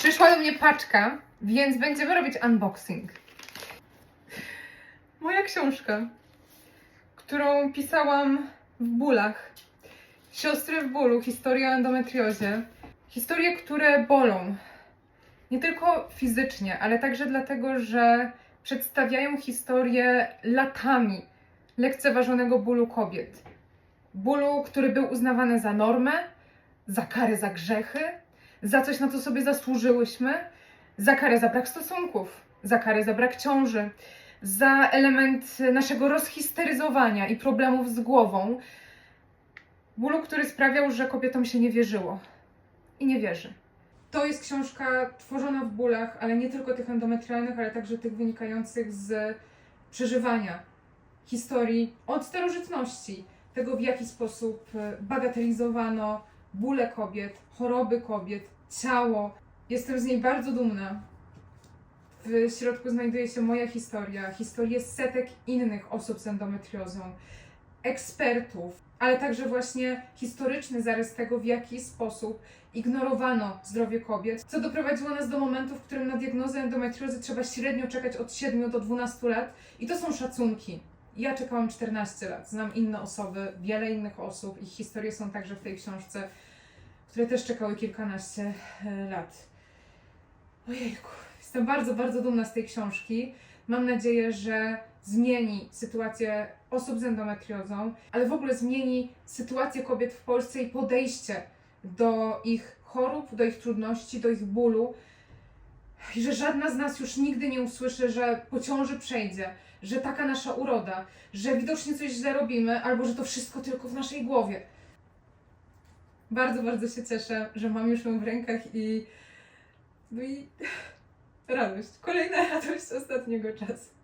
Przyszła do mnie paczka, więc będziemy robić unboxing. Moja książka, którą pisałam w bólach. Siostry w bólu, historia o endometriozie. Historie, które bolą. Nie tylko fizycznie, ale także dlatego, że przedstawiają historię latami lekceważonego bólu kobiet. Bólu, który był uznawany za normę, za karę za grzechy, za coś, na co sobie zasłużyłyśmy, za karę za brak stosunków, za karę za brak ciąży, za element naszego rozhisteryzowania i problemów z głową. Bólu, który sprawiał, że kobietom się nie wierzyło i nie wierzy. To jest książka tworzona w bólach, ale nie tylko tych endometrialnych, ale także tych wynikających z przeżywania historii od starożytności, tego w jaki sposób e, bagatelizowano bóle kobiet, choroby kobiet, ciało. Jestem z niej bardzo dumna. W środku znajduje się moja historia, historie setek innych osób z endometriozą, ekspertów, ale także właśnie historyczny zarys tego, w jaki sposób ignorowano zdrowie kobiet, co doprowadziło nas do momentu, w którym na diagnozę endometriozy trzeba średnio czekać od 7 do 12 lat i to są szacunki. Ja czekałam 14 lat, znam inne osoby, wiele innych osób, ich historie są także w tej książce, które też czekały kilkanaście e, lat. Ojejku, jestem bardzo, bardzo dumna z tej książki. Mam nadzieję, że zmieni sytuację osób z endometriozą, ale w ogóle zmieni sytuację kobiet w Polsce i podejście do ich chorób, do ich trudności, do ich bólu. I że żadna z nas już nigdy nie usłyszy, że po ciąży przejdzie, że taka nasza uroda, że widocznie coś źle robimy, albo że to wszystko tylko w naszej głowie. Bardzo, bardzo się cieszę, że mam już ją w rękach i. No i radość. Kolejna radość ostatniego czasu.